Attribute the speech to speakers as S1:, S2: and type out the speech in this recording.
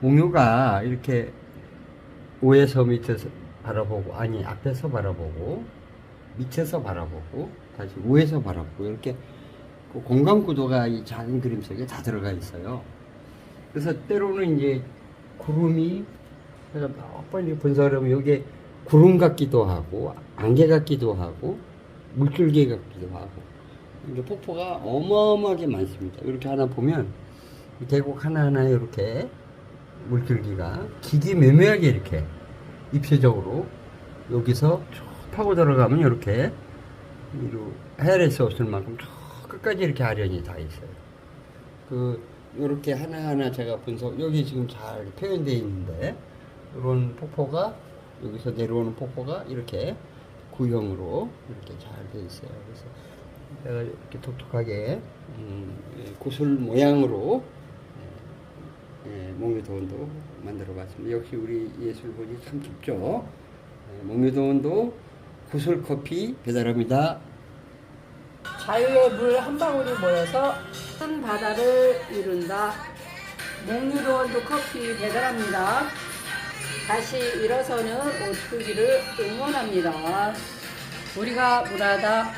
S1: 몽유가 이렇게 위에서 밑에서 바라보고 아니 앞에서 바라보고 밑에서 바라보고 다시 위에서 바라보고 이렇게 그 공간 구도가 이 작은 그림 속에 다 들어가 있어요. 그래서 때로는 이제 구름이 제가 몇 번 이렇게 분석하면 여기에 구름 같기도 하고 안개 같기도 하고 물줄기 같기도 하고 이게 폭포가 어마어마하게 많습니다. 이렇게 하나 보면 이 계곡 하나하나에 이렇게 물줄기가 기기매매하게 이렇게 입체적으로 여기서 쭉 파고 들어가면 이렇게 헤아릴 수 없을 만큼 저 끝까지 이렇게 아련이 다 있어요. 그 이렇게 하나하나 제가 분석 여기 지금 잘 표현되어 있는데 이런 폭포가 여기서 내려오는 폭포가 이렇게 구형으로 이렇게 잘 되어 있어요. 그래서 제가 이렇게 독특하게 음, 예, 구슬 모양으로 예, 목유도원도 만들어봤습니다. 역시 우리 예술본이 참 깊죠. 예, 목유도원도 구슬 커피 배달합니다.
S2: 자유의 물 한 방울이 모여서 큰 바다를 이룬다. 목류로원도 커피 배달합니다. 다시 일어서는 오뚜기를 응원합니다. 우리가 물하다